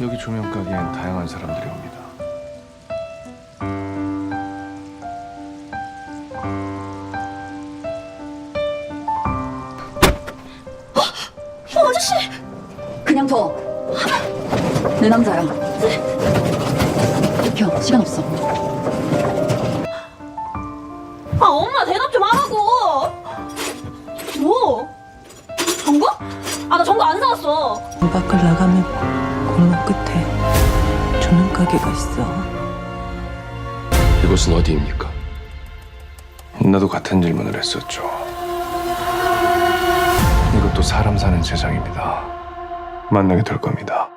여기 조명 가게엔 다양한 사람들이 옵니다. 어, 아저씨! 그냥 둬. 내 남자야. 비켜, 시간 없어. 아, 엄마 대답 좀 하라고! 뭐? 전거? 아, 나 전거 안 사왔어. 문 밖을 나가면 가게가 있어. 이곳은 어디입니까? 나도 같은 질문을 했었죠. 이것도 사람 사는 세상입니다. 만나게 될 겁니다.